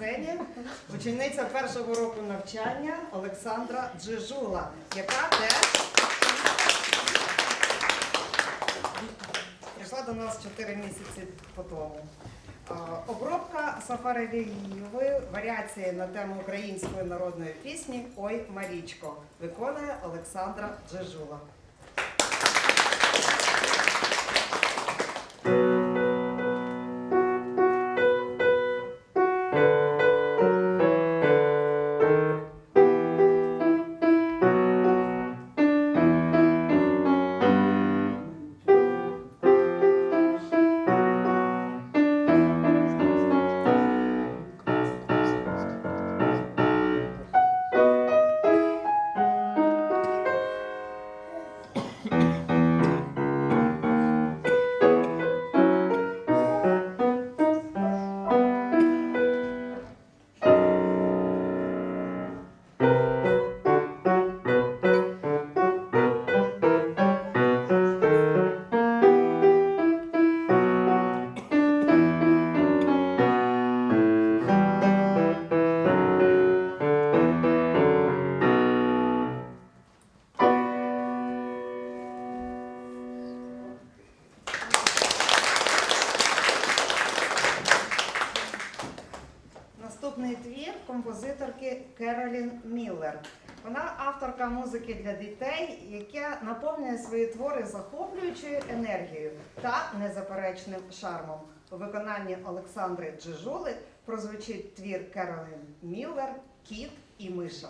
сцені учениця першого року навчання Олександра Джижула, яка теж прийшла до нас 4 місяці по тому. Обробка Сафарелієвої варіації на тему української народної пісні Ой Марічко виконує Олександра Джижула. Твір композиторки Керолін Міллер. Вона авторка музики для дітей, яка наповнює свої твори захоплюючою енергією та незаперечним шармом. У виконанні Олександри Джижули прозвучить твір Керолін Міллер Кіт і Миша.